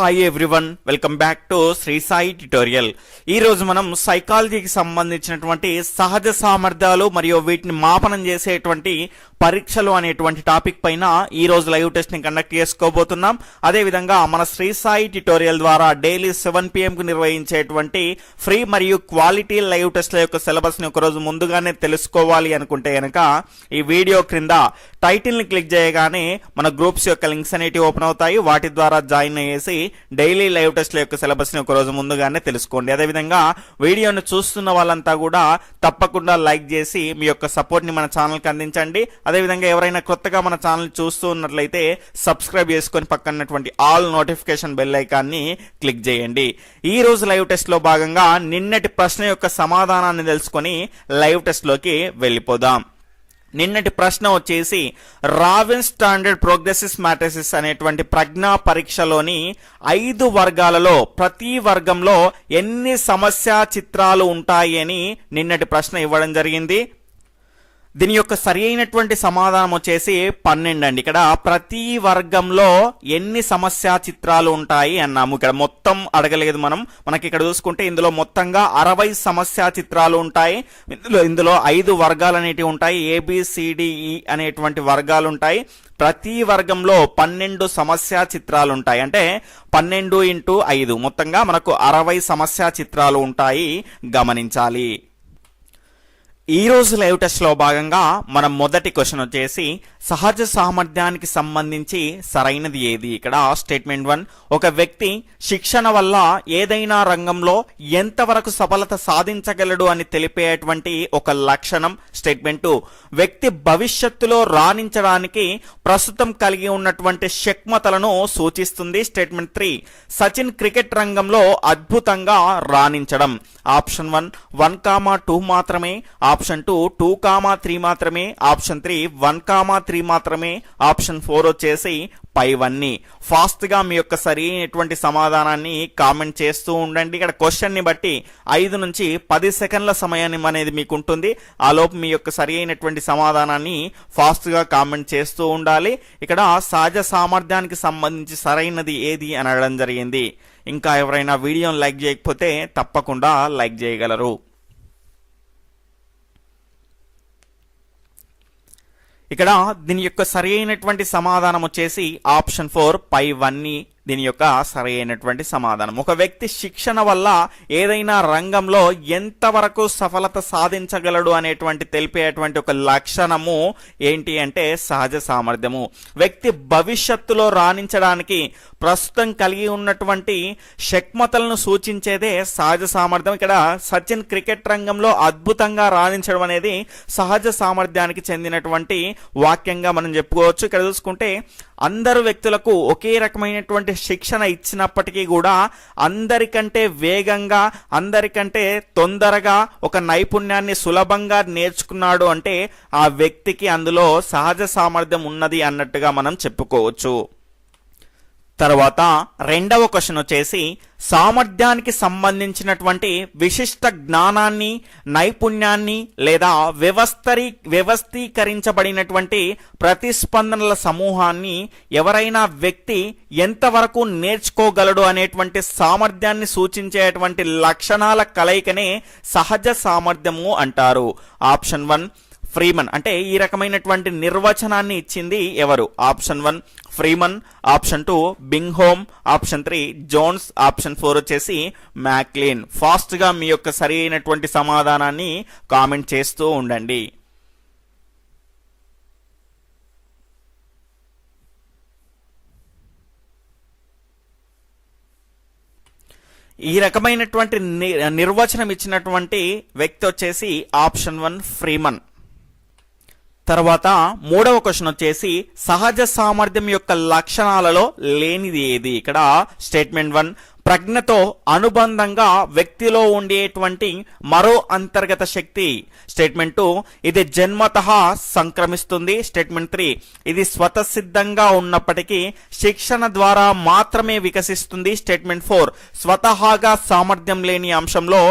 Hi everyone welcome back to Shri Sai tutorial ఈ రోజు మనం సైకాలజీకి సంబంధించినటువంటి సహజ సామర్థ్యాలు మరియు వీటిని మాపనం చేసేటువంటి పరీక్షలు అనేటువంటి టాపిక్ పైన ఈ రోజు లైవ్ టెస్ట్ని కండక్ట్ చేసుకోబోతున్నాం. అదే విధంగా మన శ్రీ సాయి ట్యుటోరియల్ ద్వారా డైలీ సెవెన్ పిఎంకు నిర్వహించేటువంటి ఫ్రీ మరియు క్వాలిటీ లైవ్ టెస్ట్ల యొక్క సిలబస్ని ముందుగానే తెలుసుకోవాలి అనుకుంటే కనుక ఈ వీడియో క్రింద టైటిల్ని క్లిక్ చేయగానే మన గ్రూప్స్ యొక్క లింక్స్ అనేటివి ఓపెన్ అవుతాయి. వాటి ద్వారా జాయిన్ అయ్యేసి డైలీ లైవ్ టెస్ట్ల యొక్క సిలబస్ని ఒక రోజు ముందుగానే తెలుసుకోండి. అదేవిధంగా వీడియోను చూస్తున్న వాళ్ళంతా కూడా తప్పకుండా లైక్ చేసి మీ యొక్క సపోర్ట్ని మన ఛానల్కి అందించండి. అదేవిధంగా ఎవరైనా కొత్తగా మన ఛానల్ చూస్తూ ఉన్నట్లయితే సబ్స్క్రైబ్ చేసుకొని పక్కనటువంటి ఆల్ నోటిఫికేషన్ బెల్ ఐకాన్ని క్లిక్ చేయండి. ఈ రోజు లైవ్ టెస్ట్లో భాగంగా నిన్నటి ప్రశ్న యొక్క సమాధానాన్ని తెలుసుకొని లైవ్ టెస్ట్లోకి వెళ్ళిపోదాం. నిన్నటి ప్రశ్న వచ్చేసి రావిన్ స్టాండర్డ్ ప్రోగ్రెసిస్ మ్యాట్రిసిస్ అనేటువంటి ప్రజ్ఞా పరీక్షలోని ఐదు వర్గాలలో ప్రతి వర్గంలో ఎన్ని సమస్యా చిత్రాలు ఉంటాయి అని నిన్నటి ప్రశ్న ఇవ్వడం జరిగింది. దీని యొక్క సరి అయినటువంటి సమాధానం వచ్చేసి పన్నెండు అండి. ఇక్కడ ప్రతి వర్గంలో ఎన్ని సమస్య చిత్రాలు ఉంటాయి అన్నాము. ఇక్కడ మొత్తం అడగలేదు మనం. మనకి ఇక్కడ చూసుకుంటే ఇందులో మొత్తంగా అరవై సమస్య చిత్రాలు ఉంటాయి. ఇందులో ఇందులో ఐదు వర్గాలు అనేటివి ఉంటాయి. ఏబిసిడిఈ అనేటువంటి వర్గాలు ఉంటాయి. ప్రతి వర్గంలో పన్నెండు సమస్య చిత్రాలు ఉంటాయి. అంటే పన్నెండు ఇంటూ ఐదు. మొత్తంగా మనకు అరవై సమస్య చిత్రాలు ఉంటాయి. గమనించాలి. ఈ రోజు లైవ్ టెస్ట్లో భాగంగా మనం మొదటి క్వశ్చన్ వచ్చేసి సహజ సామర్థ్యానికి సంబంధించి సరైనది ఏది? ఇక్కడ స్టేట్మెంట్ వన్ ఒక వ్యక్తి శిక్షణ వల్ల ఏదైనా రంగంలో ఎంతవరకు సఫలత సాధించగలడు అని తెలిపేటువంటి ఒక లక్షణం. స్టేట్మెంట్ టూ వ్యక్తి భవిష్యత్తులో రాణించడానికి ప్రస్తుతం కలిగి ఉన్నటువంటి శక్మతలను సూచిస్తుంది. స్టేట్మెంట్ త్రీ సచిన్ క్రికెట్ రంగంలో అద్భుతంగా రాణించడం. Option one one comma two మాత్రమే. Option two two comma three మాత్రమే. Option three one comma three మాత్రమే. ఆప్షన్ ఫోర్ వచ్చేసి పైవన్నీ వన్ని. ఫాస్ట్గా మీ యొక్క సరైనటువంటి సమాధానాన్ని కామెంట్ చేస్తూ ఉండండి. ఇక్కడ క్వశ్చన్ని బట్టి ఐదు నుంచి పది సెకండ్ల సమయాన్ని అనేది మీకు ఉంటుంది. ఆ లోపు మీ యొక్క సరైనటువంటి సమాధానాన్ని ఫాస్ట్గా కామెంట్ చేస్తూ ఉండాలి. ఇక్కడ సహజ సామర్థ్యానికి సంబంధించి సరైనది ఏది అని అడగడం జరిగింది. ఇంకా ఎవరైనా వీడియోని లైక్ చేయకపోతే తప్పకుండా లైక్ చేయగలరు. ఇక్కడ దీని యొక్క సరి అయినటువంటి సమాధానం వచ్చేసి ఆప్షన్ ఫోర్ పై వన్ని దీని యొక్క సరైనటువంటి సమాధానం. ఒక వ్యక్తి శిక్షణ వల్ల ఏదైనా రంగంలో ఎంతవరకు సఫలత సాధించగలడు అనేటువంటి తెలిపేటువంటి ఒక లక్షణము ఏంటి అంటే సహజ సామర్థ్యము. వ్యక్తి భవిష్యత్తులో రాణించడానికి ప్రస్తుతం కలిగి ఉన్నటువంటి శక్మతలను సూచించేదే సహజ సామర్థ్యం. ఇక్కడ సచిన్ క్రికెట్ రంగంలో అద్భుతంగా రాణించడం అనేది సహజ సామర్థ్యానికి చెందినటువంటి వాక్యంగా మనం చెప్పుకోవచ్చు. ఇక్కడ చూసుకుంటే అందరు వ్యక్తులకు ఒకే రకమైనటువంటి శిక్షణ ఇచ్చినప్పటికీ కూడా అందరికంటే వేగంగా అందరికంటే తొందరగా ఒక నైపుణ్యాన్ని సులభంగా నేర్చుకున్నాడు అంటే ఆ వ్యక్తికి అందులో సహజ సామర్థ్యం ఉన్నది అన్నట్టుగా మనం చెప్పుకోవచ్చు. తర్వాత రెండవ క్వశ్చన్ వచ్చేసి సామర్థ్యానికి సంబంధించినటువంటి విశిష్ట జ్ఞానాన్ని నైపుణ్యాన్ని లేదా వ్యవస్థరీ వ్యవస్థీకరించబడినటువంటి ప్రతిస్పందనల సమూహాన్ని ఎవరైనా వ్యక్తి ఎంతవరకు నేర్చుకోగలడు అనేటువంటి సామర్థ్యాన్ని సూచించేటువంటి లక్షణాల కలయికనే సహజ సామర్థ్యము అంటారు. Option one Freeman. అంటే ఈ రకమైనటువంటి నిర్వచనాన్ని ఇచ్చింది ఎవరు? Option one Freeman option two Bingham option three Jones option four వచ్చేసి మ్యాక్లీన్. ఫాస్ట్గా మీ యొక్క సరైనటువంటి సమాధానాన్ని కామెంట్ చేస్తూ ఉండండి. ఈ రకమైనటువంటి ని- నిర్వచనం ఇచ్చినటువంటి వ్యక్తి వచ్చేసి ఆప్షన్ వన్ ఫ్రీమన్. తర్వాత మూడవ క్వశ్చన్ వచ్చేసి సహజ సామర్థ్యం యొక్క లక్షణాలలో లేనిది ఏది? ఇక్కడ స్టేట్మెంట్ వన్ ప్రజ్ఞతో అనుబంధంగా వ్యక్తిలో ఉండేటువంటి మరో అంతర్గత శక్తి. స్టేట్మెంట్ టూ ఇది జన్మత సంక్రమిస్తుంది. స్టేట్మెంట్ త్రీ ఇది స్వతసిద్ధంగా ఉన్నప్పటికీ శిక్షణ ద్వారా మాత్రమే వికసిస్తుంది. స్టేట్మెంట్ ఫోర్ స్వతహాగా సామర్థ్యం లేని అంశంలో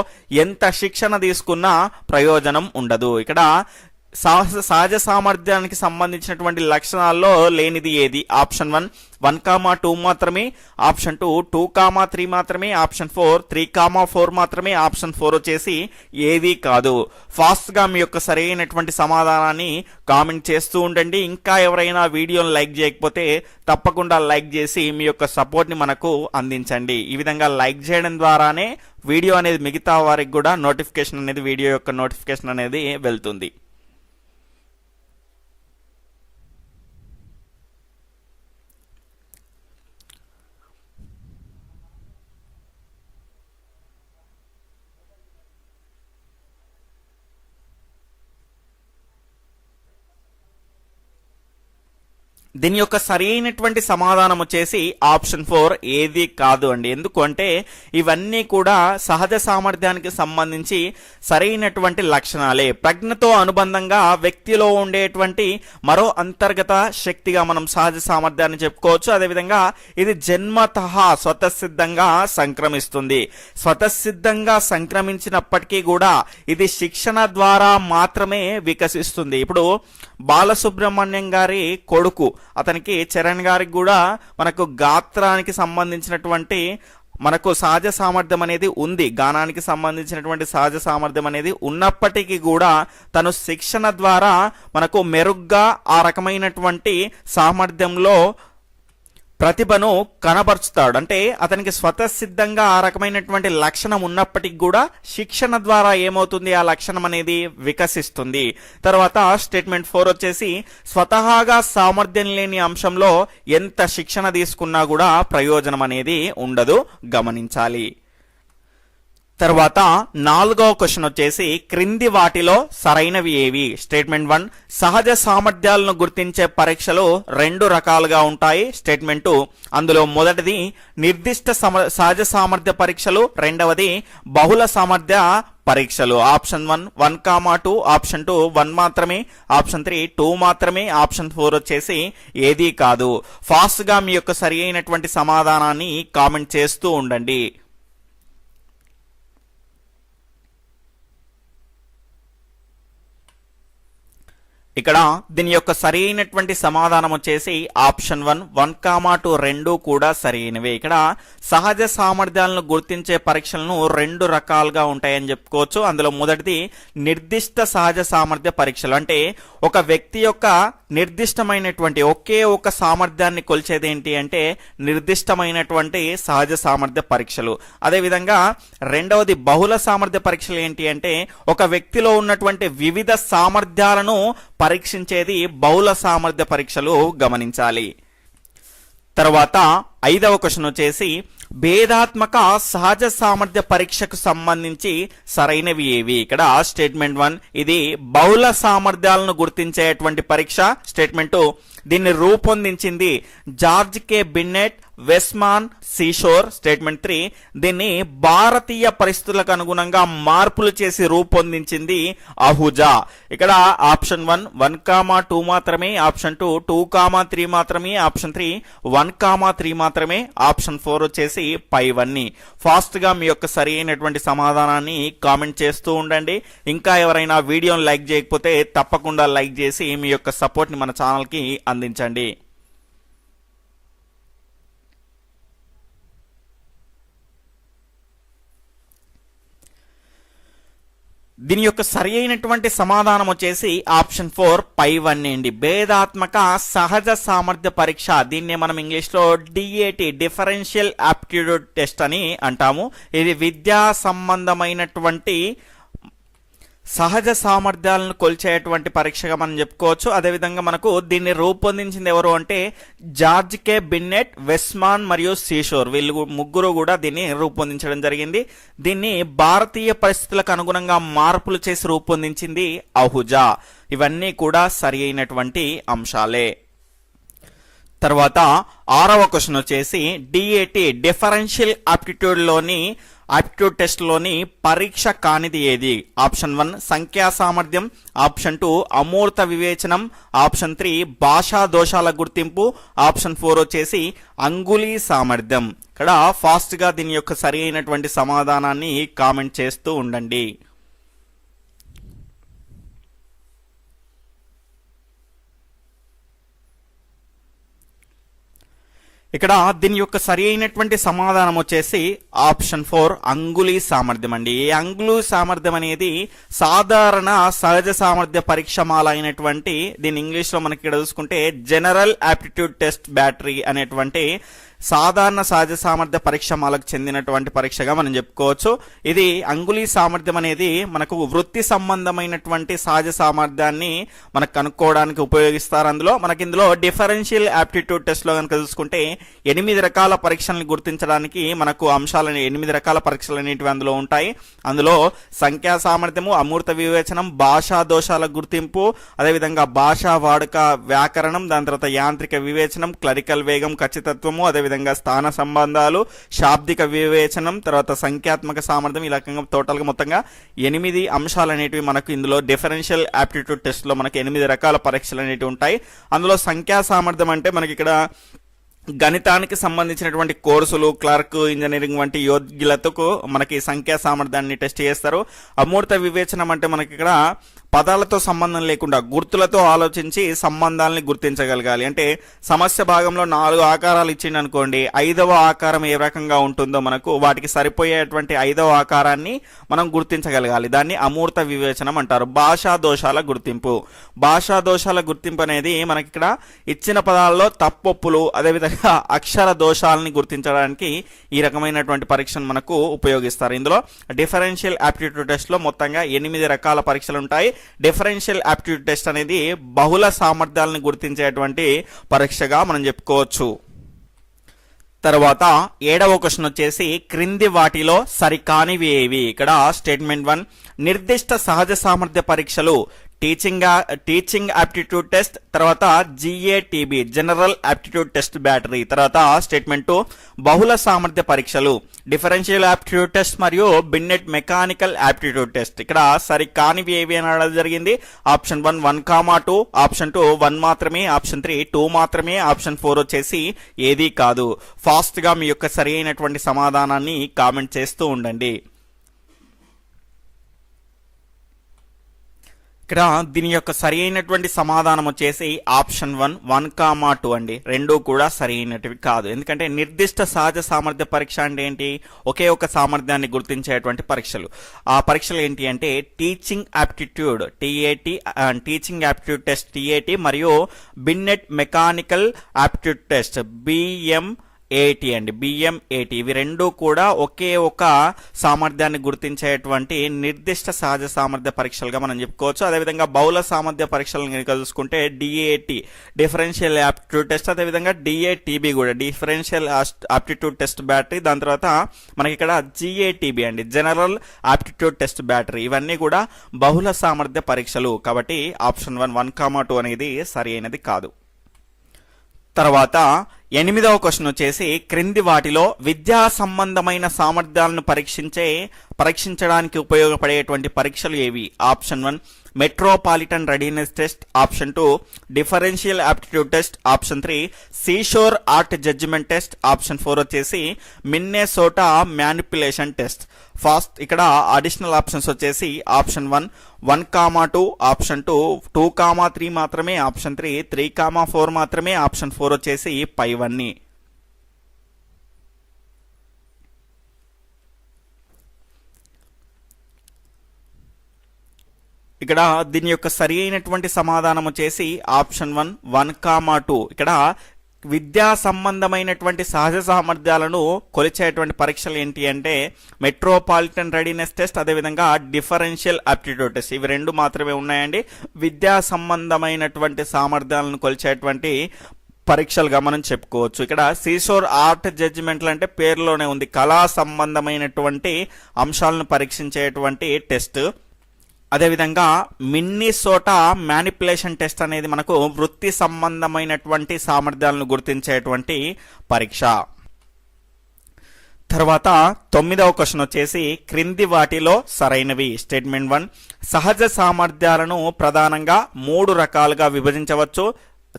ఎంత శిక్షణ తీసుకున్నా ప్రయోజనం ఉండదు. ఇక్కడ సాహస సహజ సామర్థ్యానికి సంబంధించినటువంటి లక్షణాల్లో లేనిది ఏది? Option one one comma two మాత్రమే. Option two two comma three మాత్రమే. Option four three comma four మాత్రమే. ఆప్షన్ ఫోర్ వచ్చేసి ఏది కాదు. ఫాస్ట్గా మీ యొక్క సరైనటువంటి సమాధానాన్ని కామెంట్ చేస్తూ ఉండండి. ఇంకా ఎవరైనా వీడియోని లైక్ చేయకపోతే తప్పకుండా లైక్ చేసి మీ యొక్క సపోర్ట్ని మనకు అందించండి. ఈ విధంగా లైక్ చేయడం ద్వారానే వీడియో అనేది మిగతా వారికి కూడా నోటిఫికేషన్ అనేది వీడియో యొక్క నోటిఫికేషన్ అనేది వెళ్తుంది. దీని యొక్క సరైనటువంటి సమాధానం వచ్చేసి ఆప్షన్ ఫోర్ ఏది కాదు అండి. ఎందుకంటే ఇవన్నీ కూడా సహజ సామర్థ్యానికి సంబంధించి సరైనటువంటి లక్షణాలే. ప్రజ్ఞతో అనుబంధంగా వ్యక్తిలో ఉండేటువంటి మరో అంతర్గత శక్తిగా మనం సహజ సామర్థ్యాన్ని చెప్పుకోవచ్చు. అదేవిధంగా ఇది జన్మత స్వతసిద్ధంగా సంక్రమిస్తుంది. స్వతసిద్ధంగా సంక్రమించినప్పటికీ కూడా ఇది శిక్షణ ద్వారా మాత్రమే వికసిస్తుంది. ఇప్పుడు బాలసుబ్రహ్మణ్యం గారి కొడుకు అతనికి చరణ్ గారికి కూడా మనకు గాత్రానికి సంబంధించినటువంటి మనకు సహజ సామర్థ్యం అనేది ఉంది. గానానికి సంబంధించినటువంటి సహజ సామర్థ్యం అనేది ఉన్నప్పటికీ కూడా తను శిక్షణ ద్వారా మనకు మెరుగ్గా ఆ రకమైనటువంటి సామర్థ్యంలో ప్రతిభను కనబరుచుతాడు. అంటే అతనికి స్వతసిద్ధంగా ఆ రకమైనటువంటి లక్షణం ఉన్నప్పటికీ కూడా శిక్షణ ద్వారా ఏమవుతుంది? ఆ లక్షణం అనేది వికసిస్తుంది. తర్వాత స్టేట్మెంట్ ఫోర్ వచ్చేసి స్వతహాగా సామర్థ్యం లేని అంశంలో ఎంత శిక్షణ తీసుకున్నా కూడా ప్రయోజనం అనేది ఉండదు. గమనించాలి. తర్వాత నాలుగవ క్వశ్చన్ వచ్చేసి క్రింది వాటిలో సరైనవి ఏవి? స్టేట్మెంట్ వన్ సహజ సామర్థ్యాలను గుర్తించే పరీక్షలు రెండు రకాలుగా ఉంటాయి. స్టేట్మెంట్ టూ అందులో మొదటిది నిర్దిష్ట సహజ సామర్థ్య పరీక్షలు. రెండవది బహుళ సామర్థ్య పరీక్షలు. Option one one comma two option two one మాత్రమే. ఆప్షన్ త్రీ టూ మాత్రమే. ఆప్షన్ ఫోర్ వచ్చేసి ఏదీ కాదు. ఫాస్ట్గా మీ యొక్క సరి అయినటువంటి సమాధానాన్ని కామెంట్ చేస్తూ ఉండండి. ఇక్కడ దీని యొక్క సరైనటువంటి సమాధానం వచ్చేసి option one one comma two రెండు కూడా సరైనవే. ఇక్కడ సహజ సామర్థ్యాలను గుర్తించే పరీక్షలను రెండు రకాలుగా ఉంటాయని చెప్పుకోవచ్చు. అందులో మొదటిది నిర్దిష్ట సహజ సామర్థ్య పరీక్షలు. అంటే ఒక వ్యక్తి యొక్క నిర్దిష్టమైనటువంటి ఒకే ఒక సామర్థ్యాన్ని కొలిచేది ఏంటి అంటే నిర్దిష్టమైనటువంటి సహజ సామర్థ్య పరీక్షలు. అదేవిధంగా రెండవది బహుళ సామర్థ్య పరీక్షలు ఏంటి అంటే ఒక వ్యక్తిలో ఉన్నటువంటి వివిధ సామర్థ్యాలను పరీక్షించేది బహుళ సామర్థ్య పరీక్షలు గమనించాలి. తర్వాత ఐదవ క్వశ్చన్ వచ్చేసి భేదాత్మక సహజ సామర్థ్య పరీక్షకు సంబంధించి సరైనవి ఏవి? ఇక్కడ స్టేట్మెంట్ వన్ ఇది బహుళ సామర్థ్యాలను గుర్తించేటువంటి పరీక్ష. స్టేట్మెంట్ దీన్ని రూపొందించింది George K Bennett Wesman Seashore. Statement three దీన్ని భారతీయ పరిస్థితులకు అనుగుణంగా మార్పులు చేసి రూపొందించింది అహుజా. ఇక్కడ option one one comma two మాత్రమే. Option two two comma three మాత్రమే. Option three one comma three మాత్రమే. మాత్రమే ఆప్షన్ ఫోర్ వచ్చేసి పైవన్నీ ఫాస్ట్ ఫాస్ట్గా మీ యొక్క సరి అయినటువంటి సమాధానాన్ని కామెంట్ చేస్తూ ఉండండి. ఇంకా ఎవరైనా వీడియోని లైక్ చేయకపోతే తప్పకుండా లైక్ చేసి మీ యొక్క సపోర్ట్ని మన ఛానల్కి అందించండి. దీని యొక్క సరి అయినటువంటి సమాధానం వచ్చేసి ఆప్షన్ ఫోర్ పై వన్ అండి భేదాత్మక సహజ సామర్థ్య పరీక్ష. దీన్ని మనం ఇంగ్లీష్లో డిఏటి డిఫరెన్షియల్ ఆప్టిట్యూడ్ టెస్ట్ అని అంటాము. ఇది విద్యా సంబంధమైనటువంటి సహజ సామర్థ్యాలను కొలిచేటువంటి పరీక్షగా మనం చెప్పుకోవచ్చు. అదేవిధంగా మనకు దీన్ని రూపొందించింది ఎవరు అంటే జార్జ్ కే బిన్నెట్ వెస్మాన్ మరియు సీషోర్. వీళ్ళు ముగ్గురు కూడా దీన్ని రూపొందించడం జరిగింది. దీన్ని భారతీయ పరిస్థితులకు అనుగుణంగా మార్పులు చేసి రూపొందించింది అహుజా. ఇవన్నీ కూడా సరి అయినటువంటి అంశాలే. తర్వాత ఆరవ క్వశ్చన్ వచ్చేసి డిఏటి డిఫరెన్షియల్ ఆప్టిట్యూడ్లోని ఆప్టిట్యూడ్ టెస్ట్లోని పరీక్ష కానిది ఏది? ఆప్షన్ వన్ సంఖ్యా సామర్థ్యం. ఆప్షన్ టూ అమూర్త వివేచనం. ఆప్షన్ త్రీ భాషా దోషాల గుర్తింపు. ఆప్షన్ ఫోర్ వచ్చేసి అంగుళీ సామర్థ్యం. ఇక్కడ ఫాస్ట్గా దీని యొక్క సరి అయినటువంటి సమాధానాన్ని కామెంట్ చేస్తూ ఉండండి. ఇక్కడ దీని యొక్క సరి అయినటువంటి సమాధానం వచ్చేసి ఆప్షన్ ఫోర్ అంగులి సామర్థ్యం అండి. ఈ అంగుళీ సామర్థ్యం అనేది సాధారణ సహజ సామర్థ్య పరీక్షమాల అయినటువంటి దీని ఇంగ్లీష్లో మనకి ఇక్కడ చూసుకుంటే జనరల్ ఆప్టిట్యూడ్ టెస్ట్ బ్యాటరీ అనేటువంటి సాధారణ సహజ సామర్థ్య పరీక్షమాలకు చెందినటువంటి పరీక్షగా మనం చెప్పుకోవచ్చు. ఇది అంగుళీ సామర్థ్యం అనేది మనకు వృత్తి సంబంధమైనటువంటి సహజ సామర్థ్యాన్ని మనకు కనుక్కోవడానికి ఉపయోగిస్తారు. అందులో మనకి ఇందులో డిఫరెన్షియల్ యాప్టిట్యూడ్ టెస్ట్లో కనుక చూసుకుంటే ఎనిమిది రకాల పరీక్షలను గుర్తించడానికి మనకు అంశాలని ఎనిమిది రకాల పరీక్షలు అనేటివి అందులో ఉంటాయి. అందులో సంఖ్యా సామర్థ్యము అమూర్త వివేచనం భాషా దోషాల గుర్తింపు అదేవిధంగా భాషా వాడుక వ్యాకరణం దాని తర్వాత యాంత్రిక వివేచనం క్లరికల్ వేగం ఖచ్చితత్వము అదేవిధంగా స్థాన సంబంధాలు శాబ్దిక వివేచనం తర్వాత సంఖ్యాత్మక సామర్థ్యం ఈ రకంగా టోటల్గా మొత్తంగా ఎనిమిది అంశాలు అనేటివి మనకు ఇందులో డిఫరెన్షియల్ ఆప్టిట్యూడ్ టెస్ట్లో మనకు ఎనిమిది రకాల పరీక్షలు అనేటివి ఉంటాయి. అందులో సంఖ్యా సామర్థ్యం అంటే మనకి ఇక్కడ గణితానికి సంబంధించినటువంటి కోర్సులు క్లర్క్ ఇంజనీరింగ్ వంటి యోగ్యులతకు మనకి సంఖ్యా సామర్థ్యాన్ని టెస్ట్ చేస్తారు. అమూర్త వివేచనం అంటే మనకి ఇక్కడ పదాలతో సంబంధం లేకుండా గుర్తులతో ఆలోచించి సంబంధాలని గుర్తించగలగాలి. అంటే సమస్య భాగంలో నాలుగు ఆకారాలు ఇచ్చింది అనుకోండి ఐదవ ఆకారం ఏ రకంగా ఉంటుందో మనకు వాటికి సరిపోయేటువంటి ఐదవ ఆకారాన్ని మనం గుర్తించగలగాలి. దాన్ని అమూర్త వివేచనం అంటారు. భాషా దోషాల గుర్తింపు. భాషా దోషాల గుర్తింపు అనేది మనకి ఇక్కడ ఇచ్చిన పదాల్లో తప్పొప్పులు అదేవిధంగా అక్షర దోషాలని గుర్తించడానికి ఈ రకమైనటువంటి పరీక్షను మనకు ఉపయోగిస్తారు. ఇందులో డిఫరెన్షియల్ ఆప్టిట్యూడ్ టెస్ట్లో మొత్తంగా ఎనిమిది రకాల పరీక్షలు ఉంటాయి. డిఫరెన్షియల్ యాప్టిట్యూడ్ టెస్ట్ అనేది బహుళ సామర్థ్యాలను గుర్తించేటువంటి పరీక్షగా మనం చెప్పుకోవచ్చు. తర్వాత ఏడవ క్వశ్చన్ వచ్చేసి క్రింది వాటిలో సరికానివి ఏవి? ఇక్కడ స్టేట్మెంట్ వన్ నిర్దిష్ట సహజ సామర్థ్య పరీక్షలు టీచింగ్ టీచింగ్ ఆప్టిట్యూడ్ టెస్ట్ తర్వాత G A T B general aptitude test battery తర్వాత స్టేట్మెంట్ టూ బహుళ సామర్థ్య పరీక్షలు. డిఫరెన్షియల్ యాప్టిట్యూడ్ టెస్ట్ మరియు బిన్నెట్ మెకానికల్ యాప్టిట్యూడ్ టెస్ట్. ఇక్కడ సరి కానివి ఏవి అనడం జరిగింది. Option one one comma two. Option two one మాత్రమే. ఆప్షన్ త్రీ టూ మాత్రమే. ఆప్షన్ ఫోర్ వచ్చేసి ఏది కాదు. ఫాస్ట్గా మీ యొక్క సరి అయినటువంటి సమాధానాన్ని కామెంట్ చేస్తూ ఉండండి. ఇక్కడ దీని యొక్క సరి అయినటువంటి సమాధానం వచ్చేసి option one one comma two అండి. రెండు కూడా సరి అయినటివి కాదు. ఎందుకంటే నిర్దిష్ట సహజ సామర్థ్య పరీక్ష అంటే ఏంటి? ఒకే ఒక సామర్థ్యాన్ని గుర్తించేటువంటి పరీక్షలు. ఆ పరీక్షలు ఏంటి అంటే teaching aptitude T A T teaching aptitude test T A T మరియు Bennett mechanical aptitude test B M A T అండి. బిఎం ఏటి ఇవి రెండు కూడా ఒకే ఒక సామర్థ్యాన్ని గుర్తించేటువంటి నిర్దిష్ట సహజ సామర్థ్య పరీక్షలుగా మనం చెప్పుకోవచ్చు. అదేవిధంగా బహుళ సామర్థ్య పరీక్షలను కనుక చూసుకుంటే డిఏటి డిఫరెన్షియల్ ఆప్టిట్యూడ్ టెస్ట్ అదేవిధంగా డిఏటీబీ కూడా. డిఫరెన్షియల్ ఆప్టిట్యూడ్ టెస్ట్ బ్యాటరీ దాని తర్వాత మనకి ఇక్కడ జిఏటీబీ అండి. జనరల్ ఆప్టిట్యూడ్ టెస్ట్ బ్యాటరీ ఇవన్నీ కూడా బహుళ సామర్థ్య పరీక్షలు. కాబట్టి option one one comma two అనేది సరి అయినది కాదు. తర్వాత ఎనిమిదవ క్వశ్చన్ వచ్చేసి క్రింది వాటిలో విద్యా సంబంధమైన సామర్థ్యాలను పరీక్షించే పరీక్షించడానికి ఉపయోగపడేటువంటి పరీక్షలు ఏవి? Option one metropolitan readiness test option two differential aptitude test option three seashore art judgement test option four వచ్చేసి మిన్నెసోటా మ్యానిపులేషన్ టెస్ట్ ఫాస్ట్ ఇక్కడ అడిషనల్ ఆప్షన్స్ వచ్చేసి option one one comma two option two two comma three మాత్రమే option three three comma four మాత్రమే option four వచ్చేసి పైవన్నీ ఇక్కడ దీని యొక్క సరి అయినటువంటి సమాధానం వచ్చేసి option one one comma two. ఇక్కడ విద్యా సంబంధమైనటువంటి సహజ సామర్థ్యాలను కొలిచేటువంటి పరీక్షలు ఏంటి అంటే మెట్రోపాలిటన్ రెడీనెస్ టెస్ట్ అదేవిధంగా డిఫరెన్షియల్ ఆప్టిట్యూడ్ టెస్ట్. ఇవి రెండు మాత్రమే ఉన్నాయండి. విద్యా సంబంధమైనటువంటి సామర్థ్యాలను కొలిచేటువంటి పరీక్షలుగా మనం చెప్పుకోవచ్చు. ఇక్కడ సీషోర్ ఆర్ట్ జడ్జిమెంట్లు అంటే పేరులోనే ఉంది. కళా సంబంధమైనటువంటి అంశాలను పరీక్షించేటువంటి టెస్ట్. అదేవిధంగా మిన్నిసోటా మ్యానిపులేషన్ టెస్ట్ అనేది మనకు వృత్తి సంబంధమైనటువంటి సామర్థ్యాలను గుర్తించేటువంటి పరీక్ష. తర్వాత తొమ్మిదవ క్వశ్చన్ వచ్చేసి క్రింది వాటిలో సరైనవి. స్టేట్మెంట్ వన్ సహజ సామర్థ్యాలను ప్రధానంగా మూడు రకాలుగా విభజించవచ్చు.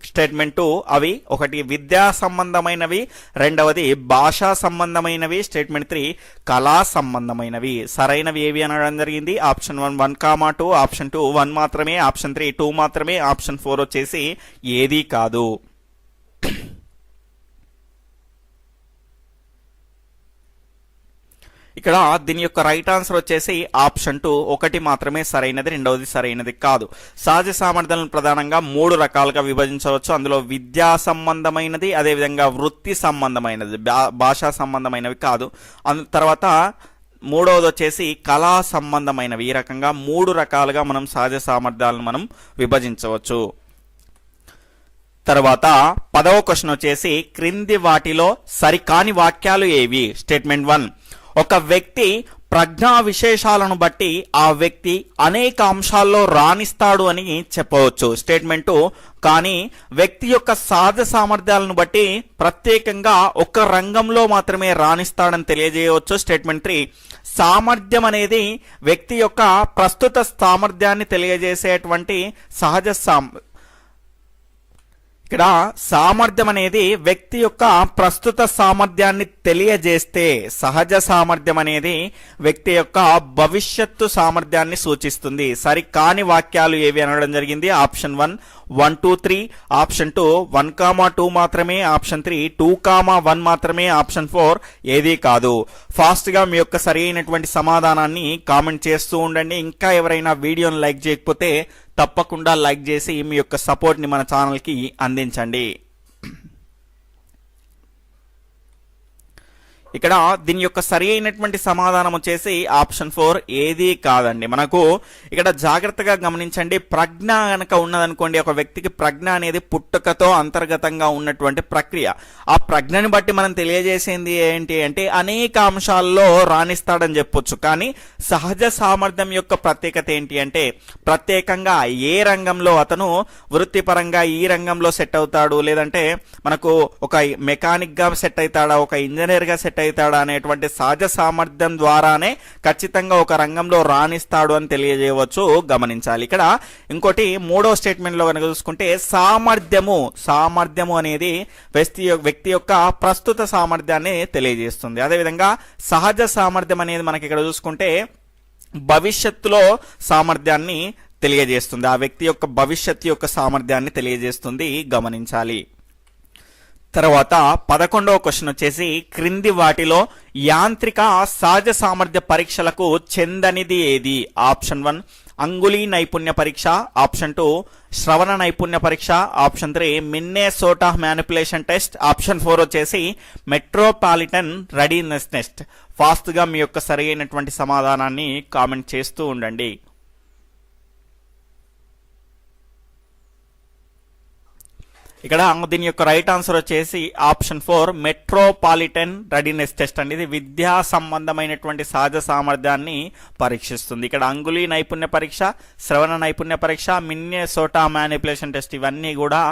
స్టేట్మెంటు అవి ఒకటి విద్యా సంబంధమైనవి రెండవది భాషా సంబంధమైనవి స్టేట్మెంట్ త్రీ కళా సంబంధమైనవి. సరైనవి ఏవి అనడం జరిగింది? Option one one comma two option two one మాత్రమే ఆప్షన్ త్రీ టూ మాత్రమే ఆప్షన్ ఫోర్ వచ్చేసి ఏదీ కాదు. ఇక్కడ దీని యొక్క రైట్ ఆన్సర్ వచ్చేసి ఆప్షన్ టూ ఒకటి మాత్రమే సరైనది రెండవది సరైనది కాదు. సహజ సామర్థ్యాలను ప్రధానంగా మూడు రకాలుగా విభజించవచ్చు. అందులో విద్యా సంబంధమైనది అదేవిధంగా వృత్తి సంబంధమైనది భా- భాషా సంబంధమైనవి కాదు. అందు తర్వాత మూడవది వచ్చేసి కళా సంబంధమైనవి. ఈ రకంగా మూడు రకాలుగా మనం సహజ సామర్థ్యాలను మనం విభజించవచ్చు. తర్వాత పదవ క్వశ్చన్ వచ్చేసి క్రింది వాటిలో సరికాని వాక్యాలు ఏవి? స్టేట్మెంట్ వన్ ఒక వ్యక్తి ప్రజ్ఞా విశేషాలను బట్టి ఆ వ్యక్తి అనేక అంశాల్లో రాణిస్తాడు అని చెప్పవచ్చు. స్టేట్మెంటు కానీ వ్యక్తి యొక్క సహజ సామర్థ్యాలను బట్టి ప్రత్యేకంగా ఒక రంగంలో మాత్రమే రాణిస్తాడని తెలియజేయవచ్చు. స్టేట్మెంట్ త్రీ సామర్థ్యం అనేది వ్యక్తి యొక్క ప్రస్తుత సామర్థ్యాన్ని తెలియజేసేటువంటి సహజ సామ ఇక్కడ సామర్థ్యం అనేది వ్యక్తి యొక్క ప్రస్తుత సామర్థ్యాన్ని తెలియజేస్తే సహజ సామర్థ్యం అనేది వ్యక్తి యొక్క భవిష్యత్తు సామర్థ్యాన్ని సూచిస్తుంది. సరి కాని వాక్యాలు ఏవి అనడం జరిగింది? Option one one two three. Option two one comma two మాత్రమే. Option three two comma one మాత్రమే. ఆప్షన్ ఫోర్ ఏదీ కాదు. ఫాస్ట్గా మీ యొక్క సరి అయినటువంటి సమాధానాన్ని కామెంట్ చేస్తూ ఉండండి. ఇంకా ఎవరైనా వీడియోని లైక్ చేయకపోతే తప్పకుండా లైక్ చేసి మీ యొక్క సపోర్ట్ని మన ఛానల్కి అందించండి. ఇక్కడ దీని యొక్క సరి అయినటువంటి సమాధానం వచ్చేసి ఆప్షన్ ఫోర్ ఏది కాదండి. మనకు ఇక్కడ జాగ్రత్తగా గమనించండి. ప్రజ్ఞ కనుక ఉన్నదనుకోండి ఒక వ్యక్తికి ప్రజ్ఞ అనేది పుట్టుకతో అంతర్గతంగా ఉన్నటువంటి ప్రక్రియ. ఆ ప్రజ్ఞని బట్టి మనం తెలియజేసింది ఏంటి అంటే అనేక అంశాల్లో రాణిస్తాడని చెప్పొచ్చు. కానీ సహజ సామర్థ్యం యొక్క ప్రత్యేకత ఏంటి అంటే ప్రత్యేకంగా ఏ రంగంలో అతను వృత్తిపరంగా ఈ రంగంలో సెట్ అవుతాడు లేదంటే మనకు ఒక మెకానిక్గా సెట్ అవుతాడా ఒక ఇంజనీర్గా సెట్ అవుతాడా అనేటువంటి సహజ సామర్థ్యం ద్వారానే ఖచ్చితంగా ఒక రంగంలో రాణిస్తాడు అని తెలియజేయవచ్చు. గమనించాలి. ఇక్కడ ఇంకోటి మూడో స్టేట్మెంట్లో కనుక చూసుకుంటే సామర్థ్యము సామర్థ్యము అనేది వ్యక్తి వ్యక్తి యొక్క ప్రస్తుత సామర్థ్యాన్ని తెలియజేస్తుంది. అదేవిధంగా సహజ సామర్థ్యం అనేది మనకి ఇక్కడ చూసుకుంటే భవిష్యత్తులో సామర్థ్యాన్ని తెలియజేస్తుంది. ఆ వ్యక్తి యొక్క భవిష్యత్తు యొక్క సామర్థ్యాన్ని తెలియజేస్తుంది. గమనించాలి. తర్వాత పదకొండవ క్వశ్చన్ వచ్చేసి క్రింది వాటిలో యాంత్రిక సహజ సామర్థ్య పరీక్షలకు చెందనిది ఏది? ఆప్షన్ వన్ అంగుళీ నైపుణ్య పరీక్ష. ఆప్షన్ టూ శ్రవణ నైపుణ్య పరీక్ష. Option three Minnesota manipulation test. Option four వచ్చేసి మెట్రోపాలిటన్ రెడీనెస్ టెస్ట్. ఫాస్ట్గా మీ యొక్క సరైనటువంటి సమాధానాన్ని కామెంట్ చేస్తూ ఉండండి. ఇక్కడ దీని యొక్క రైట్ ఆన్సర్ వచ్చేసి option four metropolitan readiness test అండి. ఇది విద్యా సంబంధమైనటువంటి సహజ సామర్థ్యాన్ని పరీక్షిస్తుంది. ఇక్కడ అంగులి నైపుణ్య పరీక్ష శ్రవణ నైపుణ్య పరీక్ష మిన్నే సోటా మ్యానిపులేషన్ టెస్ట్ ఇవన్నీ కూడా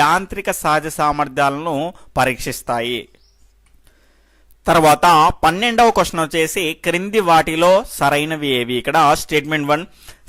యాంత్రిక సహజ సామర్థ్యాలను పరీక్షిస్తాయి. తర్వాత పన్నెండవ క్వశ్చన్ వచ్చేసి క్రింది వాటిలో సరైనవి ఏవి? ఇక్కడ స్టేట్మెంట్ వన్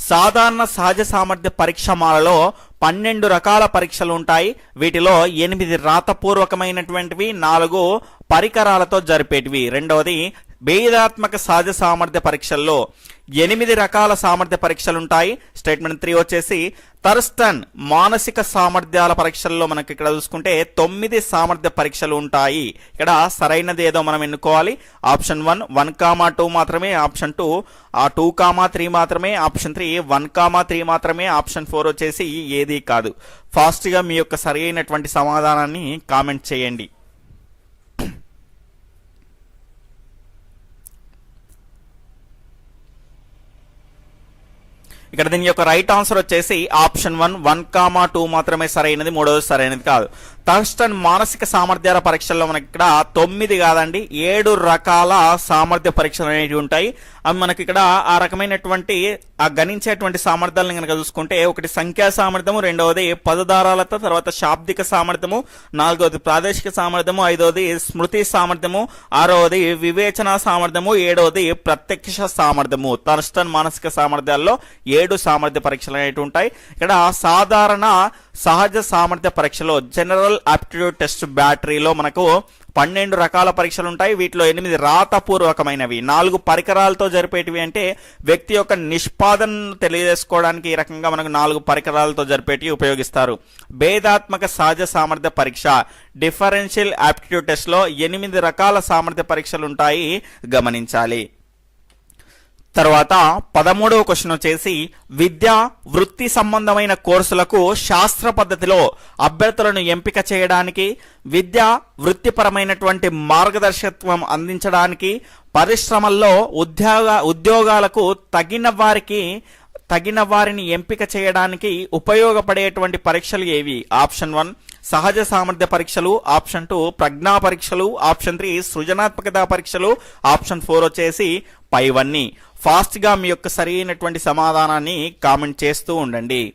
సాధారణ సహజ సామర్థ్య పరీక్షమాలలో పన్నెండు రకాల పరీక్షలు ఉంటాయి. వీటిలో ఎనిమిది రాతపూర్వకమైనటువంటివి నాలుగు పరికరాలతో జరిపేటివి. రెండవది భేదాత్మక సహజ సామర్థ్య పరీక్షల్లో ఎనిమిది రకాల సామర్థ్య పరీక్షలు ఉంటాయి స్టేట్మెంట్ త్రీ వచ్చేసి థర్స్టన్ మానసిక సామర్థ్యాల పరీక్షల్లో మనకి ఇక్కడ చూసుకుంటే తొమ్మిది సామర్థ్య పరీక్షలు ఉంటాయి ఇక్కడ సరైనది ఏదో మనం ఎన్నుకోవాలి. Option one one comma two మాత్రమే. ఆప్షన్ టూ ఆ టూ కామా త్రీ మాత్రమే. Option three one comma three మాత్రమే. ఆప్షన్ ఫోర్ వచ్చేసి ఏది కాదు. ఫాస్ట్గా మీ యొక్క సరి అయినటువంటి సమాధానాన్ని కామెంట్ చేయండి. ఇక్కడ దీని యొక్క రైట్ ఆన్సర్ వచ్చేసి option one one comma two మాత్రమే సరైనది మూడవది సరైనది కాదు. టంగ్స్టన్ మానసిక సామర్థ్యాల పరీక్షల్లో మనకి ఇక్కడ తొమ్మిది కాదండి ఏడు రకాల సామర్థ్య పరీక్షలు అనేవి ఉంటాయి. అవి మనకి ఇక్కడ ఆ రకమైనటువంటి ఆ గణించేటువంటి సామర్థ్యాలను కనుక చూసుకుంటే ఒకటి సంఖ్యా సామర్థ్యము రెండవది పదధారాలతో తర్వాత శాబ్దిక సామర్థ్యము నాలుగవది ప్రాదేశిక సామర్థ్యము ఐదవది స్మృతి సామర్థ్యము ఆరవది వివేచన సామర్థ్యము ఏడవది ప్రత్యక్ష సామర్థ్యము. థర్స్టన్ మానసిక సామర్థ్యాల్లో ఏడు సామర్థ్య పరీక్షలు అనేవి ఉంటాయి. ఇక్కడ సాధారణ సహజ సామర్థ్య పరీక్షలో జనరల్ ఆప్టిట్యూడ్ టెస్ట్ బ్యాటరీలో మనకు పన్నెండు రకాల పరీక్షలు ఉంటాయి. వీటిలో ఎనిమిది రాతపూర్వకమైనవి. నాలుగు పరికరాలతో జరిపేటివి అంటే వ్యక్తి యొక్క నిష్పాదనను తెలియజేసుకోవడానికి ఈ రకంగా మనకు నాలుగు పరికరాలతో జరిపేటివి ఉపయోగిస్తారు. భేదాత్మక సహజ సామర్థ్య పరీక్ష. డిఫరెన్షియల్ ఆప్టిట్యూడ్ టెస్ట్లో ఎనిమిది రకాల సామర్థ్య పరీక్షలు ఉంటాయి. గమనించాలి. తర్వాత పదమూడవ క్వశ్చన్ వచ్చేసి విద్య వృత్తి సంబంధమైన కోర్సులకు శాస్త్ర పద్ధతిలో అభ్యర్థులను ఎంపిక చేయడానికి విద్య వృత్తిపరమైనటువంటి మార్గదర్శకత్వం అందించడానికి పరిశ్రమల్లో ఉద్యోగ ఉద్యోగాలకు తగిన వారికి తగిన వారిని ఎంపిక చేయడానికి ఉపయోగపడేటువంటి పరీక్షలు ఏవి? ఆప్షన్ వన్ సహజ సామర్థ్య పరీక్షలు. ఆప్షన్ టూ ప్రజ్ఞా పరీక్షలు. ఆప్షన్ త్రీ సృజనాత్మకత పరీక్షలు. ఆప్షన్ ఫోర్ వచ్చేసి పైవన్నీ. ఫాస్ట్గా మీ యొక్క సరైనటువంటి సమాధానాన్ని కామెంట్ చేస్తూ ఉండండి.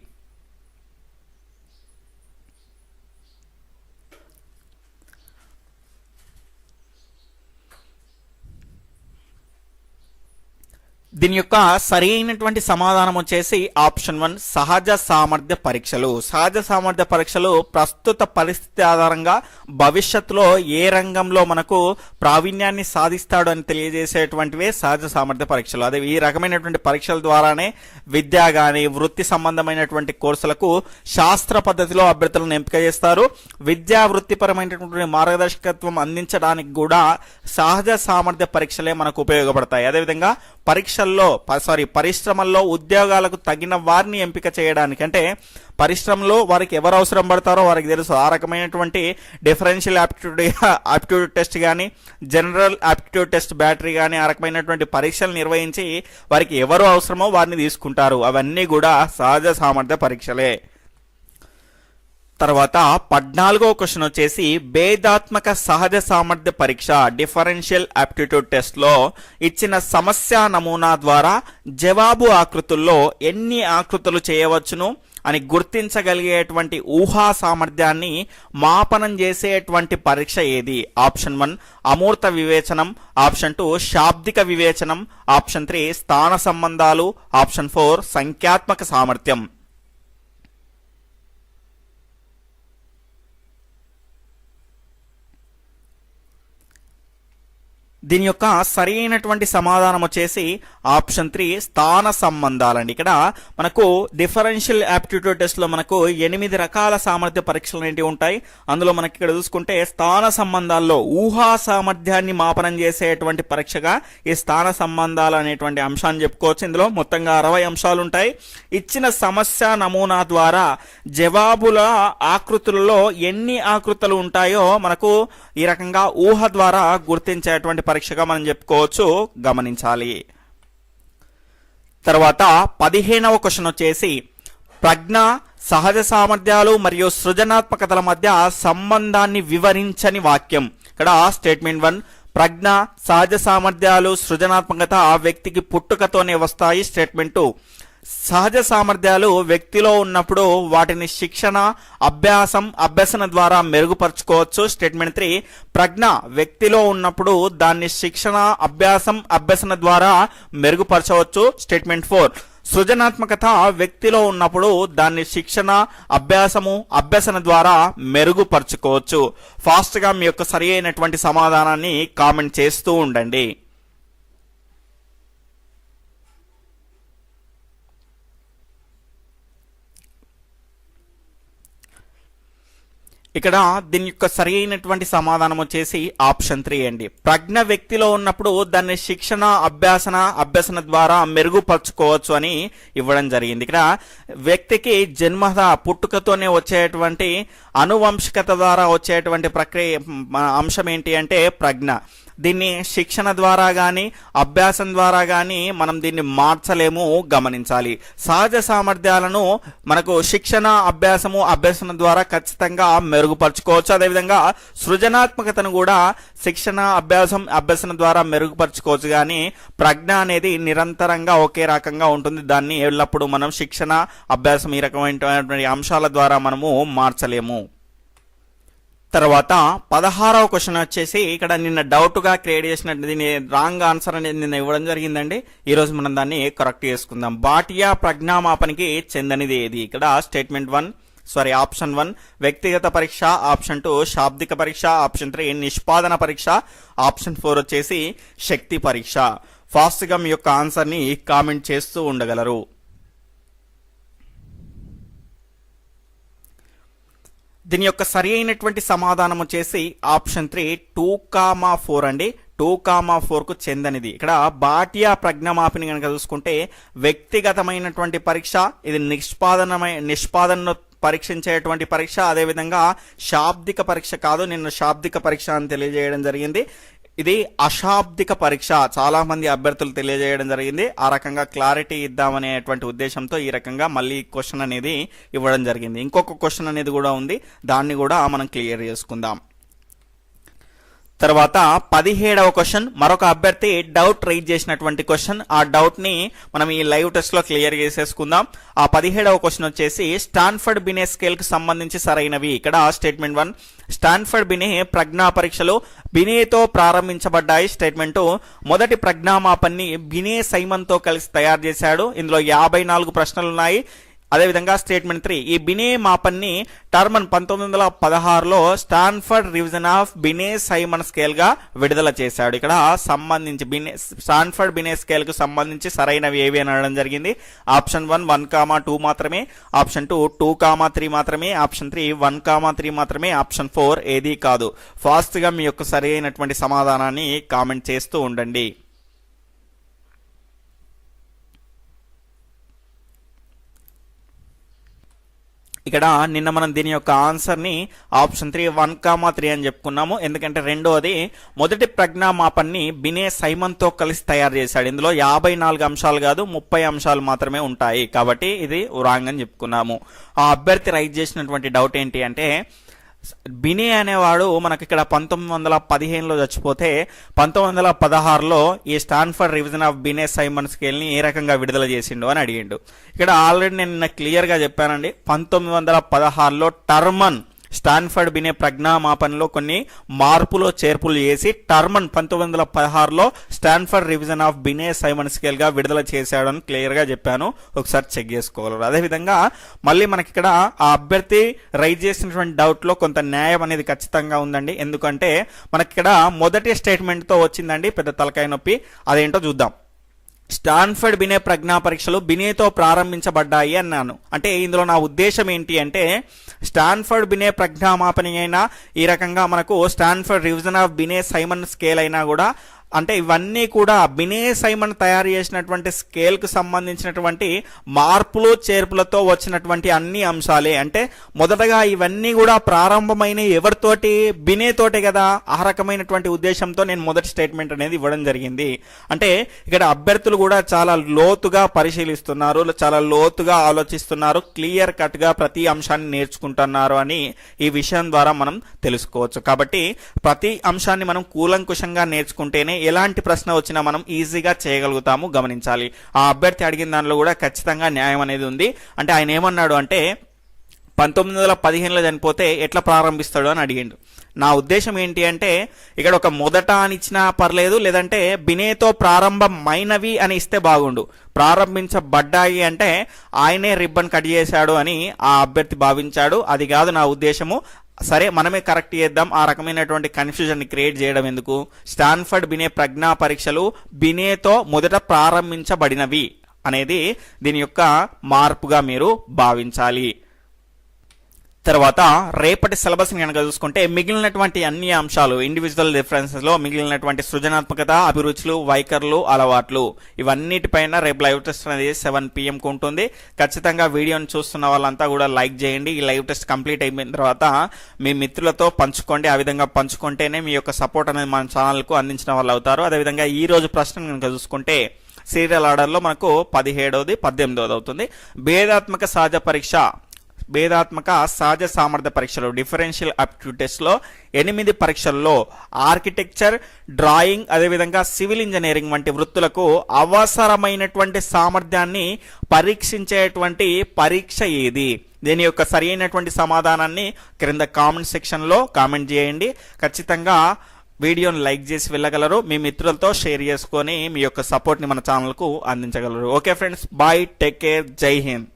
దీని యొక్క సరైనటువంటి సమాధానం వచ్చేసి ఆప్షన్ వన్ సహజ సామర్థ్య పరీక్షలు. సహజ సామర్థ్య పరీక్షలు ప్రస్తుత పరిస్థితి ఆధారంగా భవిష్యత్తులో ఏ రంగంలో మనకు ప్రావీణ్యాన్ని సాధిస్తాడు అని తెలియజేసేటువంటివే సహజ సామర్థ్య పరీక్షలు. అదే ఈ రకమైనటువంటి పరీక్షల ద్వారానే విద్య కానీ వృత్తి సంబంధమైనటువంటి కోర్సులకు శాస్త్ర పద్ధతిలో అభ్యర్థులను ఎంపిక చేస్తారు. విద్యా వృత్తిపరమైనటువంటి మార్గదర్శకత్వం అందించడానికి కూడా సహజ సామర్థ్య పరీక్షలే మనకు ఉపయోగపడతాయి. అదేవిధంగా పరీక్షల్లో సారీ పరిశ్రమల్లో ఉద్యోగాలకు తగిన వారిని ఎంపిక చేయడానికి అంటే పరిశ్రమలో వారికి ఎవరు అవసరం పడతారో వారికి తెలుసు. ఆ రకమైనటువంటి డిఫరెన్షియల్ యాప్టిట్యూడ్ ఆప్టిట్యూడ్ టెస్ట్ కానీ జనరల్ ఆప్టిట్యూడ్ టెస్ట్ బ్యాటరీ కానీ ఆ రకమైనటువంటి పరీక్షలు నిర్వహించి వారికి ఎవరు అవసరమో వారిని తీసుకుంటారు. అవన్నీ కూడా సహజ సామర్థ్య పరీక్షలే. తర్వాత పద్నాలుగో క్వశ్చన్ వచ్చేసి భేదాత్మక సహజ సామర్థ్య పరీక్ష డిఫరెన్షియల్ ఆప్టిట్యూడ్ టెస్ట్లో ఇచ్చిన సమస్య నమూనా ద్వారా జవాబు ఆకృతుల్లో ఎన్ని ఆకృతులు చేయవచ్చును అని గుర్తించగలిగేటువంటి ఊహా సామర్థ్యాన్ని మాపనం చేసేటువంటి పరీక్ష ఏది? ఆప్షన్ వన్ అమూర్త వివేచనం. ఆప్షన్ టూ శాబ్దిక వివేచనం. ఆప్షన్ త్రీ స్థాన సంబంధాలు. ఆప్షన్ ఫోర్ సంఖ్యాత్మక సామర్థ్యం. దీని యొక్క సరైనటువంటి సమాధానం వచ్చేసి ఆప్షన్ త్రీ స్థాన సంబంధాలండి. ఇక్కడ మనకు డిఫరెన్షియల్ యాప్టిట్యూడ్ టెస్ట్లో మనకు ఎనిమిది రకాల సామర్థ్య పరీక్షలు అనేవి ఉంటాయి. అందులో మనకి ఇక్కడ చూసుకుంటే స్థాన సంబంధాల్లో ఊహా సామర్థ్యాన్ని మాపనం చేసేటువంటి పరీక్షగా ఈ స్థాన సంబంధాలు అనేటువంటి అంశాన్ని చెప్పుకోవచ్చు. ఇందులో మొత్తంగా అరవై అంశాలు ఉంటాయి. ఇచ్చిన సమస్య నమూనా ద్వారా జవాబుల ఆకృతులలో ఎన్ని ఆకృతులు ఉంటాయో మనకు ఈ రకంగా ఊహ ద్వారా గుర్తించేటువంటి పరీక్షగా మనం చెప్పుకోవచ్చు. గమనించాలి. తర్వాత పదిహేనవ క్వశ్చన్ వచ్చేసి ప్రజ్ఞ సహజ సామర్థ్యాలు మరియు సృజనాత్మకతల మధ్య సంబంధాన్ని వివరించని వాక్యం. ఇక్కడ స్టేట్మెంట్ వన్ ప్రజ్ఞ సహజ సామర్థ్యాలు సృజనాత్మకత ఆ వ్యక్తికి పుట్టుకతోనే వస్తాయి. స్టేట్మెంట్ టూ సహజ సామర్థ్యాలు వ్యక్తిలో ఉన్నప్పుడు వాటిని శిక్షణ అభ్యాసం అభ్యసన ద్వారా మెరుగుపరచుకోవచ్చు. స్టేట్మెంట్ త్రీ ప్రజ్ఞ వ్యక్తిలో ఉన్నప్పుడు దాన్ని శిక్షణ అభ్యాసం అభ్యసన ద్వారా మెరుగుపరచవచ్చు. స్టేట్మెంట్ ఫోర్ సృజనాత్మకత వ్యక్తిలో ఉన్నప్పుడు దాన్ని శిక్షణ అభ్యాసము అభ్యసన ద్వారా మెరుగుపరచుకోవచ్చు. ఫాస్ట్గా మీ యొక్క సరి అయినటువంటి సమాధానాన్ని కామెంట్ చేస్తూ ఉండండి. ఇక్కడ దీని యొక్క సరి అయినటువంటి సమాధానం వచ్చేసి ఆప్షన్ త్రీ అండి. ప్రజ్ఞ వ్యక్తిలో ఉన్నప్పుడు దాన్ని శిక్షణ అభ్యాసన అభ్యసన ద్వారా మెరుగుపరచుకోవచ్చు అని ఇవ్వడం జరిగింది. ఇక్కడ వ్యక్తికి జన్మత పుట్టుకతోనే వచ్చేటువంటి అనువంశికత ద్వారా వచ్చేటువంటి ప్రక్రియ అంశం ఏంటి అంటే ప్రజ్ఞ. దీన్ని శిక్షణ ద్వారా కానీ అభ్యాసం ద్వారా కానీ మనం దీన్ని మార్చలేము గమనించాలి. సహజ సామర్థ్యాలను మనకు శిక్షణ అభ్యాసము అభ్యసన ద్వారా ఖచ్చితంగా మెరుగుపరచుకోవచ్చు. అదేవిధంగా సృజనాత్మకతను కూడా శిక్షణ అభ్యాసం అభ్యసన ద్వారా మెరుగుపరచుకోవచ్చు కానీ ప్రజ్ఞ అనేది నిరంతరంగా ఒకే రకంగా ఉంటుంది. దాన్ని ఎల్లప్పుడూ మనం శిక్షణ అభ్యాసం ఈ రకమైనటువంటి అంశాల ద్వారా మనము మార్చలేము. తర్వాత పదహారవ క్వశ్చన్ వచ్చేసి ఇక్కడ నిన్న డౌట్గా క్రియేట్ చేసిన దీని రాంగ్ ఆన్సర్ అనేది నిన్న ఇవ్వడం జరిగిందండి. ఈరోజు మనం దాన్ని కరెక్ట్ చేసుకుందాం. బాటియా ప్రజ్ఞామాపనికి చెందనిది ఏది? ఇక్కడ statement one sorry option one వ్యక్తిగత పరీక్ష ఆప్షన్ టూ శాబ్దిక పరీక్ష ఆప్షన్ త్రీ నిష్పాదన పరీక్ష ఆప్షన్ ఫోర్ వచ్చేసి శక్తి పరీక్ష. ఫాస్ట్గా మీ యొక్క ఆన్సర్ని కామెంట్ చేస్తూ ఉండగలరు. దీని యొక్క సరి అయినటువంటి సమాధానం వచ్చేసి option three two comma four అండి. టూ కామా ఫోర్కు చెందనిది. ఇక్కడ బాటియా ప్రజ్ఞమాపిని కనుక చూసుకుంటే వ్యక్తిగతమైనటువంటి పరీక్ష ఇది నిష్పాదనమై నిష్పాదన పరీక్షించేటువంటి పరీక్ష అదేవిధంగా శాబ్దిక పరీక్ష కాదు నిన్న శాబ్దిక పరీక్ష అని తెలియజేయడం జరిగింది. ఇది అశాబ్దిక పరీక్ష. చాలా మంది అభ్యర్థులు తెలియజేయడం జరిగింది. ఆ రకంగా క్లారిటీ ఇద్దామనేటువంటి ఉద్దేశంతో ఈ రకంగా మళ్ళీ క్వశ్చన్ అనేది ఇవ్వడం జరిగింది. ఇంకొక క్వశ్చన్ అనేది కూడా ఉంది. దాన్ని కూడా మనం క్లియర్ చేసుకుందాం. తర్వాత పదిహేడవ క్వశ్చన్ మరొక అభ్యర్థి డౌట్ రైజ్ చేసినటువంటి క్వశ్చన్. ఆ డౌట్ని మనం ఈ లైవ్ టెస్ట్లో క్లియర్ చేసేసుకుందాం. ఆ పదిహేడవ క్వశ్చన్ వచ్చేసి స్టాన్ఫర్డ్ బినే స్కేల్కు సంబంధించి సరైనవి. ఇక్కడ స్టేట్మెంట్ వన్. స్టాన్ఫర్డ్ బినే ప్రజ్ఞా పరీక్షలు బినేతో ప్రారంభించబడ్డాయి స్టేట్మెంట్. మొదటి ప్రజ్ఞామాపన్ని బినే సైమన్తో కలిసి తయారు చేశాడు. ఇందులో యాభై నాలుగు ప్రశ్నలు ఉన్నాయి అదేవిధంగా స్టేట్మెంట్ త్రీ ఈ బినే మాపన్ని టర్మన్ పంతొమ్మిది వందల పదహారులో Stanford revision of Binet Simon స్కేల్గా విడుదల చేశాడు. ఇక్కడ సంబంధించి బినే స్టాన్ఫర్డ్ బినే స్కేల్కు సంబంధించి సరైనవి ఏవి అని అనడం జరిగింది. Option one one comma two మాత్రమే. Option two two comma three మాత్రమే. Option three one comma three మాత్రమే. ఆప్షన్ ఫోర్ ఏది కాదు. ఫాస్ట్గా మీ యొక్క సరైనటువంటి సమాధానాన్ని కామెంట్ చేస్తూ ఉండండి. ఇక్కడ నిన్న మనం దీని యొక్క ఆన్సర్ని option three one comma three అని చెప్పుకున్నాము. ఎందుకంటే రెండోది మొదటి ప్రజ్ఞామాపన్ని బినే సైమన్తో కలిసి తయారు చేశాడు. ఇందులో యాభై నాలుగు అంశాలు కాదు ముప్పై అంశాలు మాత్రమే ఉంటాయి. కాబట్టి ఇది రాంగ్ అని చెప్పుకున్నాము. ఆ అభ్యర్థి రైట్ చేసినటువంటి డౌట్ ఏంటి అంటే బినే అనేవాడు మనకి ఇక్కడ పంతొమ్మిది వందల పదిహేనులో చచ్చిపోతే పంతొమ్మిది వందల పదహారులో ఈ Stanford revision of Binet Simon స్కేల్ని ఏ రకంగా విడుదల చేసిండు అని అడిగిండు. ఇక్కడ ఆల్రెడీ నేను నిన్న క్లియర్గా చెప్పానండి. పంతొమ్మిది వందల పదహారులో టర్మన్ స్టాన్ఫర్డ్ బినే ప్రజ్ఞామాపనలో కొన్ని మార్పులు చేర్పులు చేసి టర్మన్ పంతొమ్మిది వందల పదహారులో Stanford revision of Binet Simon స్కేల్గా విడుదల చేశాడని క్లియర్గా చెప్పాను. ఒకసారి చెక్ చేసుకోగలరు అదేవిధంగా మళ్ళీ మనకి ఇక్కడ ఆ అభ్యర్థి రైజ్ చేసినటువంటి డౌట్లో కొంత న్యాయం అనేది ఖచ్చితంగా ఉందండి. ఎందుకంటే మనకి ఇక్కడ మొదటి స్టేట్మెంట్తో వచ్చిందండి. పెద్ద తలకాయ నొప్పి. అదేంటో చూద్దాం. స్టాన్ఫర్డ్ బినే ప్రజ్ఞా పరీక్షలు బినేతో ప్రారంభించబడ్డాయి అన్నాను. అంటే ఇందులో నా ఉద్దేశం ఏంటి అంటే స్టాన్ఫర్డ్ బినే ప్రజ్ఞామాపని అయినా ఈ రకంగా మనకు Stanford revision of Binet Simon scale అయినా కూడా అంటే ఇవన్నీ కూడా బినే సైమన్ తయారు చేసినటువంటి స్కేల్కు సంబంధించినటువంటి మార్పులు చేర్పులతో వచ్చినటువంటి అన్ని అంశాలే. అంటే మొదటగా ఇవన్నీ కూడా ప్రారంభమైన ఎవరితోటి? బినే తోటే కదా. ఆ రకమైనటువంటి ఉద్దేశంతో నేను మొదటి స్టేట్మెంట్ అనేది ఇవ్వడం జరిగింది. అంటే ఇక్కడ అభ్యర్థులు కూడా చాలా లోతుగా పరిశీలిస్తున్నారు చాలా లోతుగా ఆలోచిస్తున్నారు క్లియర్ కట్గా ప్రతి అంశాన్ని నేర్చుకుంటున్నారు అని ఈ విషయం ద్వారా మనం తెలుసుకోవచ్చు. కాబట్టి ప్రతి అంశాన్ని మనం కూలంకుషంగా నేర్చుకుంటేనే ఎలాంటి ప్రశ్న వచ్చినా మనం ఈజీగా చేయగలుగుతాము గమనించాలి. ఆ అభ్యర్థి అడిగిన దానిలో కూడా ఖచ్చితంగా న్యాయం అనేది ఉంది. అంటే ఆయన ఏమన్నాడు అంటే పంతొమ్మిది వందల పదిహేనులో చనిపోతే ఎట్లా ప్రారంభిస్తాడు అని అడిగిండు. నా ఉద్దేశం ఏంటి అంటే ఇక్కడ ఒక మొదట అని ఇచ్చినా పర్లేదు లేదంటే బినేతో ప్రారంభమైనవి అని ఇస్తే బాగుండు. ప్రారంభించబడ్డాయి అంటే ఆయనే రిబ్బన్ కట్ చేశాడు అని ఆ అభ్యర్థి భావించాడు. అది కాదు నా ఉద్దేశము. సరే మనమే కరెక్ట్ చేద్దాం. ఆ రకమైనటువంటి కన్ఫ్యూజన్ని క్రియేట్ చేయడం ఎందుకు? స్టాన్ఫర్డ్ బినే ప్రజ్ఞా పరీక్షలు బినేతో మొదట ప్రారంభించబడినవి అనేది దీని యొక్క మార్పుగా మీరు భావించాలి. తర్వాత రేపటి సిలబస్ని కనుక చూసుకుంటే మిగిలినటువంటి అన్ని అంశాలు ఇండివిజువల్ డిఫరెన్సెస్లో మిగిలినటువంటి సృజనాత్మకత అభిరుచులు వైఖరులు అలవాట్లు ఇవన్నిటిపైన రేపు లైవ్ టెస్ట్ అనేది సెవెన్ పిఎంకి ఉంటుంది. ఖచ్చితంగా వీడియోని చూస్తున్న వాళ్ళంతా కూడా లైక్ చేయండి. ఈ లైవ్ టెస్ట్ కంప్లీట్ అయిపోయిన తర్వాత మీ మిత్రులతో పంచుకోండి. ఆ విధంగా పంచుకుంటేనే మీ యొక్క సపోర్ట్ అనేది మన ఛానల్కు అందించిన వాళ్ళు అవుతారు. అదేవిధంగా ఈ రోజు ప్రశ్న కనుక చూసుకుంటే సీరియల్ ఆర్డర్లో మనకు పదిహేడవది పద్దెనిమిదవది అవుతుంది. భేదాత్మక సహజ పరీక్ష భేదాత్మక సహజ సామర్థ్య పరీక్షలు డిఫరెన్షియల్ అప్టిట్యూడ్ టెస్ట్లో ఎనిమిది పరీక్షల్లో ఆర్కిటెక్చర్ డ్రాయింగ్ అదేవిధంగా సివిల్ ఇంజనీరింగ్ వంటి వృత్తులకు అవసరమైనటువంటి సామర్థ్యాన్ని పరీక్షించేటువంటి పరీక్ష ఏది? దీని యొక్క సరైనటువంటి సమాధానాన్ని క్రింద కామెంట్ సెక్షన్లో కామెంట్ చేయండి. ఖచ్చితంగా వీడియోను లైక్ చేసి వెళ్ళగలరు. మీ మిత్రులతో షేర్ చేసుకొని మీ యొక్క సపోర్ట్ని మన ఛానల్కు అందించగలరు. Okay friends bye take care జై హింద్